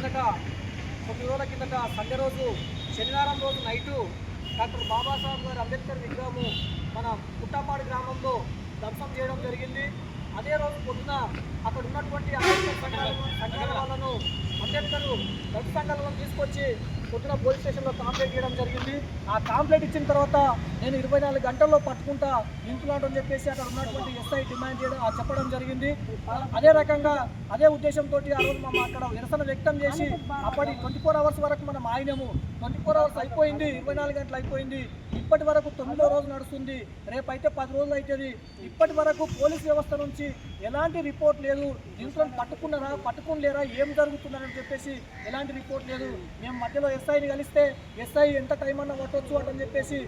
కిందట కొన్ని రోజుల కిందట సండే రోజు శనివారం రోజు నైటు డాక్టర్ బాబాసాహెబ్ గారు అంబేద్కర్ విగ్రహము మన పుట్టపాడు గ్రామంలో ధ్వంసం చేయడం జరిగింది. అదే రోజు పొద్దున అక్కడ ఉన్నటువంటి అంబేద్కర్ సంఘాల వాళ్ళను అంబేద్కర్ దళిత సంఘాలను తీసుకొచ్చి పుట్టిన పోలీస్ స్టేషన్లో కాంప్లైంట్ చేయడం జరిగింది. ఆ కాంప్లైంట్ ఇచ్చిన తర్వాత నేను ఇరవై నాలుగు గంటల్లో పట్టుకుంటా ఇంట్లో చెప్పేసి అక్కడ ఉన్నటువంటి ఎస్ఐ డిమాండ్ చేయడం చెప్పడం జరిగింది. అదే రకంగా అదే ఉద్దేశంతో ఆ రోజు మనం అక్కడ నిరసన వ్యక్తం చేసి అప్పటి ట్వంటీ ఫోర్ అవర్స్ వరకు మనం ఆయనము ట్వంటీ ఫోర్ అవర్స్ అయిపోయింది ఇరవై నాలుగు గంటలు అయిపోయింది. ఇప్పటి వరకు తొమ్మిదో రోజు నడుస్తుంది. రేపైతే పది రోజులు అవుతుంది ఇప్పటి వరకు పోలీస్ వ్యవస్థ నుంచి ఎలాంటి రిపోర్ట్ లేదు. దీంట్లో పట్టుకున్నారా పట్టుకుని ఏం జరుగుతుందని చెప్పేసి ఎలాంటి రిపోర్ట్ లేదు. మేము మధ్యలో ఎస్ఐని కలిస్తే ఎస్ఐ ఎంత టైం అన్నా పట్టొచ్చు అని చెప్పేసి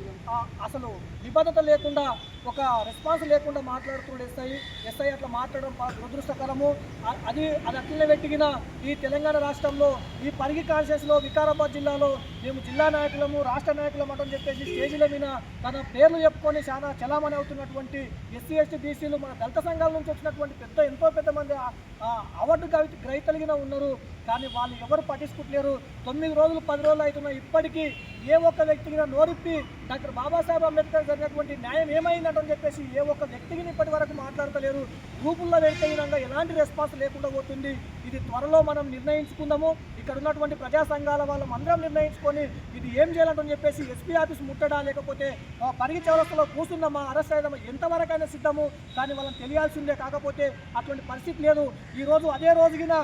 అసలు నిబద్ధత లేకుండా ఒక రెస్పాన్స్ లేకుండా మాట్లాడుతున్నాడు ఎస్ఐ. ఎస్ఐ అట్లా మాట్లాడడం దురదృష్టకరము. అది అది అట్లనే పెట్టిన ఈ తెలంగాణ రాష్ట్రంలో ఈ పరిగి కాన్షియస్లో వికారాబాద్ జిల్లాలో మేము జిల్లా నాయకులము రాష్ట్ర నాయకులం అని చెప్పేసి స్టేజీల మీద తన పేర్లు చెప్పుకొని చాలా చలామణి అవుతున్నటువంటి ఎస్సీ ఎస్టీ బీసీలు మన దళిత సంఘాల నుంచి వచ్చినటువంటి పెద్ద ఎంతో పెద్ద మంది అవార్డు గ్రహీ ఉన్నారు. కానీ వాళ్ళు ఎవరు పట్టించుకుంటలేరు. తొమ్మిది రోజులు పది రోజులు అవుతున్నా ఇప్పటికీ ఏ ఒక్క వ్యక్తికి నోరిప్పి డాక్టర్ బాబాసాహెబ్ అంబేద్కర్ జరిగినటువంటి న్యాయం ఏమైందంటని చెప్పేసి ఏ ఒక్క వ్యక్తికి ఇప్పటి వరకు మాట్లాడతలేరు గ్రూపుల్లో వెళ్తే విధంగా ఎలాంటి రెస్పాన్స్ లేకుండా పోతుంది? ఇది త్వరలో మనం నిర్ణయించుకుందాము. ఇక్కడ ఉన్నటువంటి ప్రజా సంఘాల వాళ్ళం అందరం నిర్ణయించుకొని ఇది ఏం చేయాలంటని చెప్పేసి ఎస్పీ ఆఫీస్ ముట్టడా లేకపోతే ఆ, పరిగి చౌరస్తలో కూర్చుందామా అరెస్ట్ అయ్యామా ఎంతవరకైనా సిద్ధము? కానీ వాళ్ళని తెలియాల్సిందే. కాకపోతే అటువంటి పరిస్థితి లేదు. ఈరోజు అదే రోజుగిన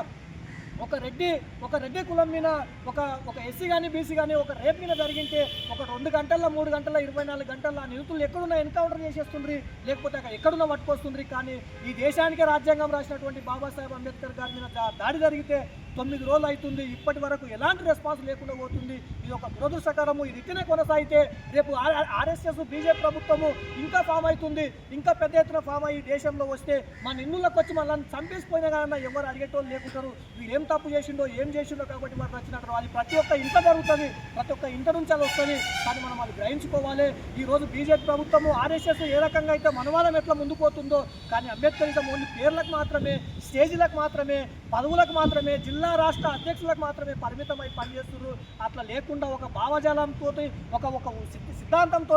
ఒక రెడ్డి ఒక రెడ్డి కులం మీద ఒక ఒక ఎస్సీ కానీ బీసీ కానీ ఒక రేప్ మీద జరిగింటే ఒక రెండు గంటల మూడు గంటల ఇరవై నాలుగు గంటల్లో ఆ నిరుతులు ఎక్కడున్నా ఎన్కౌంటర్ చేసేస్తుండ్రి? లేకపోతే అక్కడ ఎక్కడున్నా పట్టుకొస్తుంది కానీ ఈ దేశానికే రాజ్యాంగం రాసినటువంటి బాబాసాహెబ్ అంబేద్కర్ గారి మీద దాడి జరిగితే తొమ్మిది రోజులు అవుతుంది. ఇప్పటి వరకు ఎలాంటి రెస్పాన్స్ లేకుండా పోతుంది. ఇది ఒక దురదృష్టకరము. ఇది ఇట్లనే కొనసాగితే రేపు ఆర్ఎస్ఎస్ బీజేపీ ప్రభుత్వము ఇంకా ఫామ్ అవుతుంది. ఇంకా పెద్ద ఎత్తున ఫామ్ అయ్యి దేశంలో వస్తే మన ఇల్లులకు వచ్చి మనల్ని చంపేసిపోయినా కానీ ఎవరు అడిగేటోళ్ళు లేకుంటారు. వీడు ఏం తప్పు చేసిండో ఏం చేసిండో కాబట్టి మనకు వచ్చినట్టు అది ప్రతి ఒక్క ఇంట జరుగుతుంది. ప్రతి ఒక్క ఇంట నుంచి అది వస్తుంది. కానీ మనం అది గ్రహించుకోవాలి. ఈరోజు బీజేపీ ప్రభుత్వము ఆర్ఎస్ఎస్ ఏ రకంగా అయితే మనవాదం ఎట్లా ముందుకు పోతుందో కానీ అంబేద్కరిజం ఓన్లీ పేర్లకు మాత్రమే స్టేజీలకు మాత్రమే పదవులకు మాత్రమే జిల్లా రాష్ట్ర అధ్యక్షులకు మాత్రమే పరిమితమై పనిచేస్తున్నారు. అట్లా లేకుండా ఒక భావజాలంతో ఒక ఒక సిద్ధ- సిద్ధాంతంతో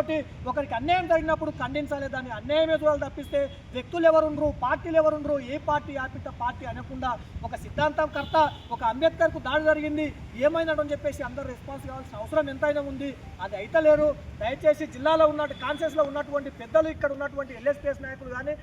ఒకరికి అన్యాయం జరిగినప్పుడు ఖండించాలి. దాన్ని అన్యాయమే చూడాలి తప్పిస్తే వ్యక్తులు ఎవరుండ్రు పార్టీలు ఎవరుండ్రు ఏ పార్టీ ఆపిట పార్టీ అనకుండా ఒక సిద్ధాంతం కర్త ఒక అంబేద్కర్కు దాడి జరిగింది ఏమైందని చెప్పేసి అందరూ రెస్పాన్స్ కావాల్సిన అవసరం ఎంతైనా ఉంది. అది అయితే లేరు దయచేసి జిల్లాలో ఉన్న కాన్షియస్లో ఉన్నటువంటి పెద్దలు ఇక్కడ ఉన్నటువంటి ఎల్ఎస్పీఎస్ నాయకులు కానీ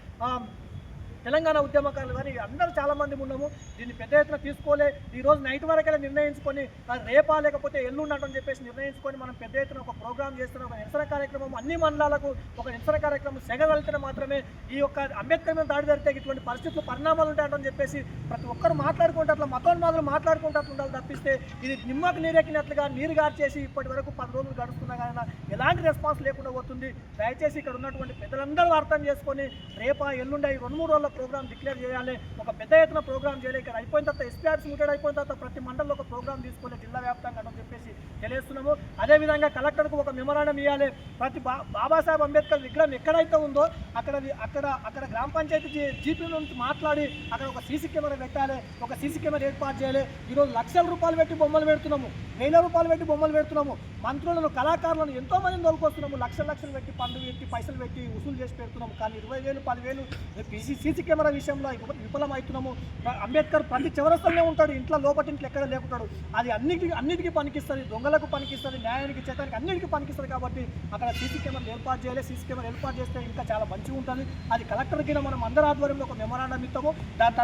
తెలంగాణ ఉద్యమకారులు కానీ అందరూ చాలా మంది ఉన్నాము. దీన్ని పెద్ద ఎత్తున తీసుకోలే. ఈ రోజు నైట్ వరకైనా నిర్ణయించుకొని రేపా లేకపోతే ఎల్లుండటని చెప్పేసి నిర్ణయించుకొని మనం పెద్ద ఎత్తున ఒక ప్రోగ్రామ్ చేస్తున్న ఒక నిరసన కార్యక్రమం అన్ని మండలాలకు ఒక నిరసన కార్యక్రమం సెగవెళ్తే మాత్రమే ఈ యొక్క అంబేద్కర్ మీద దాడి జరిగితే ఇటువంటి పరిస్థితులు పరిణామాలు ఉంటాయని చెప్పేసి ప్రతి ఒక్కరు మాట్లాడుకుంటే అట్లా మతోన్మాదులు మాట్లాడుకుంటూ అట్లా ఉండాలి తప్పిస్తే ఇది నిమ్మకు నీరెక్కినట్లుగా నీరు గార్చేసి ఇప్పటి వరకు పది రోజులు గడుస్తున్నా కానీ ఎలాంటి రెస్పాన్స్ లేకుండా పోతుంది. దయచేసి ఇక్కడ ఉన్నటువంటి పెద్దలందరూ అర్థం చేసుకొని రేపా ఎల్లుండ ఈ రెండు మూడు రోజుల ప్రోగ్రామ్ డిక్లేర్ చేయాలి ఒక పెద్ద ఎత్తున ప్రోగ్రామ్ చేయాలి. ఇక్కడ అయిపోయిన తర్వాత ఎస్పీఆర్స్ ముట్టడి అయిపోయిన తర్వాత ప్రతి మండలంలో ఒక ప్రోగ్రామ్ తీసుకోవాలి జిల్లా వ్యాప్తంగా అని చెప్పేసి తెలియజేస్తున్నాము. అదేవిధంగా కలెక్టర్కు ఒక మెమరాండం ఇవ్వాలి. ప్రతి బా బాబాసాహెబ్ అంబేద్కర్ విగ్రహం ఎక్కడైతే ఉందో అక్కడ అక్కడ అక్కడ గ్రామ పంచాయతీ జీ- జీపీ నుంచి మాట్లాడి అక్కడ ఒక సీసీ కెమెరా పెట్టాలి ఒక సీసీ కెమెరా ఏర్పాటు చేయాలి. ఈరోజు లక్షల రూపాయలు పెట్టి బొమ్మలు పెడుతున్నాము వేల రూపాయలు పెట్టి బొమ్మలు పెడుతున్నాము. మంత్రులను కళాకారులను ఎంతో మందిని దొరుకొస్తున్నాము లక్షల లక్షలు పెట్టి పన్ను పెట్టి పైసలు పెట్టి వసూలు చేసి పెడుతున్నాము. కానీ ఇరవై వేలు పదివేలు పీసీసీ సీసీ కెమెరా విషయంలో విఫ- విఫలం అవుతున్నాము ప్ర- అంబేద్కర్ ప్రతి చివరస్తలనే ఉంటాడు ఇంట్లో లోపటి ఇంట్లో ఎక్కడ లేకుంటాడు. అది అన్నిటికీ అన్నిటికీ పనికిస్తుంది దొంగలకు పనికిస్తుంది న్యాయానికి చట్టానికి అన్నిటికీ పనికిస్తుంది కాబట్టి అక్కడ సీసీ కెమెరాలు ఏర్పాటు చేయాలి. సీసీ కెమెరా ఏర్పాటు చేస్తే ఇంకా చాలా మంచిగా ఉంటుంది. అది కలెక్టర్ కింద మనం అందరి ఆధ్వర్యంలో ఒక మెమరాండం ఇస్తాము.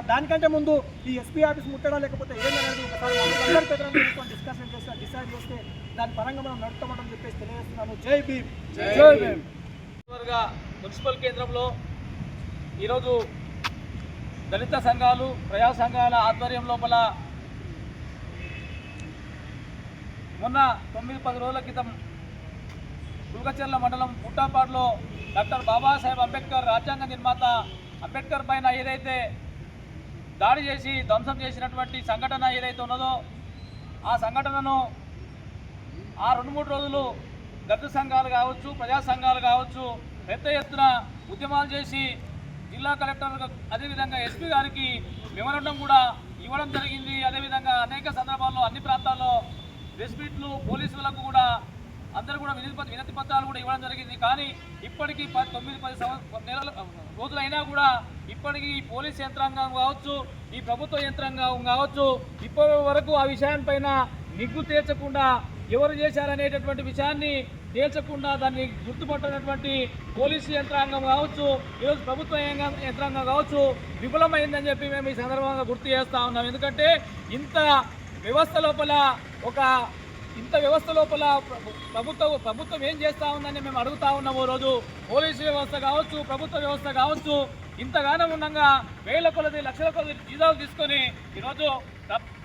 దానికంటే ముందు ఈ ఎస్పీ ఆఫీస్ ముట్టడా లేకపోతే ఏం అనేది ఒకసారి డిస్కషన్ చేస్తే డిసైడ్ చేస్తే దాని పరంగా మనం నడుపుతామని చెప్పేసి తెలియజేస్తున్నాను జై భీమ్. జై భీమ్. మున్సిపల్ కేంద్రంలో ఈరోజు దళిత సంఘాలు ప్రజా సంఘాల ఆధ్వర్యం లోపల మొన్న తొమ్మిది పది రోజుల క్రితం కుల్కచర్ల మండలం పుట్టాపాడులో డాక్టర్ బాబాసాహెబ్ అంబేద్కర్ రాజ్యాంగ నిర్మాత అంబేద్కర్ పైన ఏదైతే దాడి చేసి ధ్వంసం చేసినటువంటి సంఘటన ఏదైతే ఉన్నదో ఆ సంఘటనను ఆ రెండు మూడు రోజులు దళిత సంఘాలు కావచ్చు ప్రజా సంఘాలు కావచ్చు పెద్ద ఎత్తున ఉద్యమాలు చేసి జిల్లా కలెక్టర్ అదేవిధంగా ఎస్పీ గారికి మెమరండం కూడా ఇవ్వడం జరిగింది. అదేవిధంగా అనేక సందర్భాల్లో అన్ని ప్రాంతాల్లో ప్రెస్ పోలీసులకు కూడా అందరూ కూడా వినతి పత్ర- వినతి పత్రాలు కూడా ఇవ్వడం జరిగింది. కానీ ఇప్పటికీ పది తొమ్మిది పది సంవత్సరం నెలల రోజులైనా కూడా ఇప్పటికీ ఈ పోలీస్ యంత్రాంగం కావచ్చు ఈ ప్రభుత్వ యంత్రాంగం కావచ్చు ఇప్పటి వరకు ఆ విషయాన్పైన నిగ్గు తీర్చకుండా ఎవరు చేశారనేటటువంటి విషయాన్ని తేల్చకుండా దాన్ని గుర్తుపట్టినటువంటి పోలీసు యంత్రాంగం కావచ్చు ఈరోజు ప్రభుత్వ యంత్రాంగం కావచ్చు విఫలమైందని చెప్పి మేము ఈ సందర్భంగా గుర్తు చేస్తూ ఉన్నాం. ఎందుకంటే ఇంత వ్యవస్థ లోపల ఒక ఇంత వ్యవస్థ లోపల ప్రభుత్వం ప్రభుత్వం ఏం చేస్తూ ఉందని మేము అడుగుతా ఉన్నాము రోజు. పోలీసు వ్యవస్థ కావచ్చు ప్రభుత్వ వ్యవస్థ కావచ్చు ఇంతగానం ఉండగా వేల కొలది లక్షల కొలది జీతాలు తీసుకొని ఈరోజు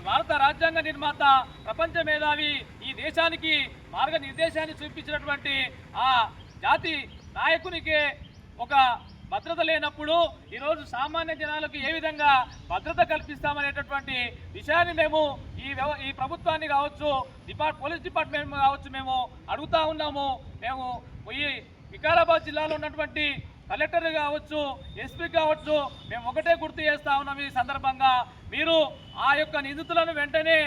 భారత రాజ్యాంగ నిర్మాత ప్రపంచ మేధావి ఈ దేశానికి మార్గనిర్దేశాన్ని చూపించినటువంటి ఆ జాతి నాయకునికే ఒక భద్రత లేనప్పుడు ఈరోజు సామాన్య జనాలకు ఏ విధంగా భద్రత కల్పిస్తామనేటటువంటి విషయాన్ని మేము ఈ వ్యవ ఈ ప్రభుత్వాన్ని కావచ్చు డిపార్ట్ పోలీస్ డిపార్ట్మెంట్ కావచ్చు మేము అడుగుతా ఉన్నాము. మేము ఈ వికారాబాద్ జిల్లాలో ఉన్నటువంటి కలెక్టర్ కావచ్చు ఎస్పీ కావచ్చు మేము ఒకటే గుర్తు చేస్తా ఉన్నాం ఈ సందర్భంగా. మీరు ఆ యొక్క నిందితులను వెంటనే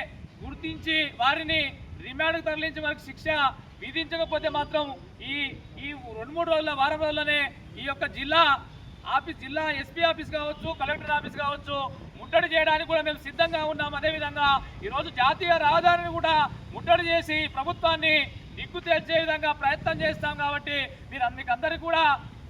గుర్తించి వారిని రిమాండ్కు తరలించి వారికి శిక్ష విధించకపోతే మాత్రం ఈ ఈ రెండు మూడు రోజుల వారం రోజుల్లోనే ఈ యొక్క జిల్లా ఆఫీస్ జిల్లా ఎస్పీ ఆఫీస్ కావచ్చు కలెక్టర్ ఆఫీస్ కావచ్చు ముట్టడి చేయడానికి కూడా మేము సిద్ధంగా ఉన్నాం. అదేవిధంగా ఈరోజు జాతీయ రహదారిని కూడా ముట్టడి చేసి ప్రభుత్వాన్ని దిక్కు తెచ్చే విధంగా ప్రయత్నం చేస్తాం కాబట్టి మీరు మీకు అందరికీ కూడా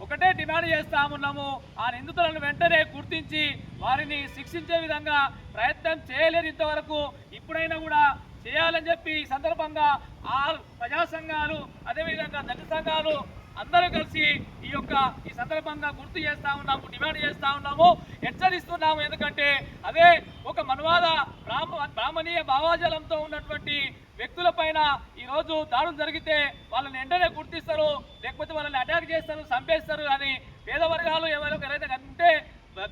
ఒకటే డిమాండ్ చేస్తా ఉన్నాము. ఆ నిందితులను వెంటనే గుర్తించి వారిని శిక్షించే విధంగా ప్రయత్నం చేయలేని ఇంతవరకు. ఇప్పుడైనా కూడా చేయాలని చెప్పి ఈ సందర్భంగా ఆ ప్రజా సంఘాలు అదేవిధంగా దళిత సంఘాలు అందరూ కలిసి ఈ యొక్క ఈ సందర్భంగా గుర్తు చేస్తా ఉన్నాము డిమాండ్ చేస్తా ఉన్నాము హెచ్చరిస్తున్నాము. ఎందుకంటే అదే ఒక మనువాద బ్రాహ్మ బ్రాహ్మణీయ భావాజలంతో ఉన్నటువంటి వ్యక్తుల పైన ఈ రోజు దాడులు జరిగితే వాళ్ళని వెంటనే గుర్తిస్తారు లేకపోతే వాళ్ళని అటాక్ చేస్తారు చంపేస్తారు కానీ పేద వర్గాలు ఎవరు ఎవరైతే ఉంటే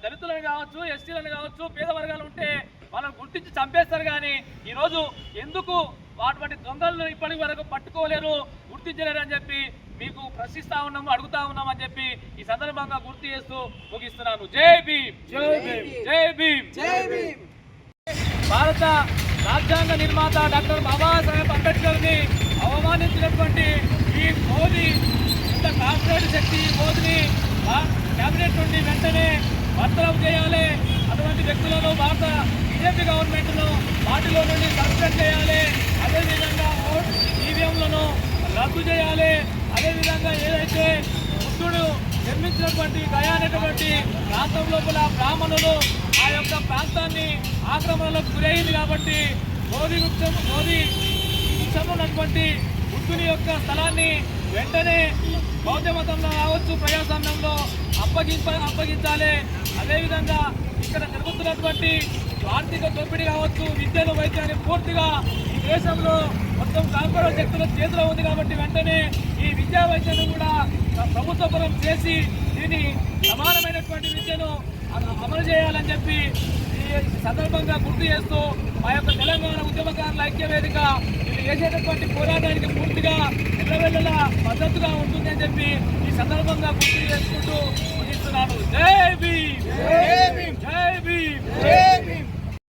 దళితులను కావచ్చు ఎస్టీలను కావచ్చు పేద వర్గాలు ఉంటే వాళ్ళని గుర్తించి చంపేస్తారు కానీ ఈరోజు ఎందుకు అటువంటి దొంగలను ఇప్పటి వరకు పట్టుకోలేరు గుర్తించలేరు అని చెప్పి మీకు ప్రశ్నిస్తా ఉన్నాము అడుగుతా ఉన్నాం అని చెప్పి ఈ సందర్భంగా గుర్తు చేస్తూ ముగిస్తున్నాను. జై భీమ్! జై భీమ్! జై భీమ్! జై భీమ్! భారత రాజ్యాంగ నిర్మాత డాక్టర్ బాబాసాహెబ్ అంబేద్కర్ని అవమానించినటువంటి ఈ మోదీ ఇంత కార్పొరేట్ శక్తి ఈ మోదీని కేబినెట్ నుండి వెంటనే బర్తరఫ్ చేయాలి. అటువంటి వ్యక్తులను భారత బీజేపీ గవర్నమెంట్ను పార్టీలో నుండి సస్పెండ్ చేయాలి. అదేవిధంగా ఓట్ ఈవీఎంలను రద్దు చేయాలి. అదేవిధంగా ఏదైతే బుద్ధుడు నిర్మించినటువంటి గయా అనేటువంటి ప్రాంతం లోపల బ్రాహ్మణులు యొక్క ప్రాంతాన్ని ఆక్రమణలకు గురైంది కాబట్టి మోదీ వృక్షం మోదీ వృక్షంలో ఉన్నటువంటి బుద్ధుని యొక్క స్థలాన్ని వెంటనే బౌద్ధ మతంలో కావచ్చు ప్రజాస్వామ్యంలో అప్పగింప అప్పగించాలి. అదేవిధంగా ఇక్కడ జరుగుతున్నటువంటి ఆర్థిక దోపిడీ కావచ్చు విద్యను వైద్యాన్ని పూర్తిగా ఈ దేశంలో మొత్తం కాంగ్రెస్ శక్తుల చేతిలో ఉంది కాబట్టి వెంటనే ఈ విద్యా వైద్యాన్ని కూడా ప్రభుత్వపరం చేసి దీన్ని సమానమైనటువంటి విద్యను అమలు చేయాలని చెప్పి ఈ సందర్భంగా గుర్తు చేస్తూ మా యొక్క తెలంగాణ ఉద్యమకారుల ఐక్య వేదిక ఇది చేసేటటువంటి పోరాటానికి పూర్తిగా ఎల్లవెల్లలా మద్దతుగా ఉంటుందని చెప్పి ఈ సందర్భంగా గుర్తు చేసుకుంటూ ముగిస్తున్నాను. జై భీమ్! జై భీమ్! జై భీమ్! జై భీమ్!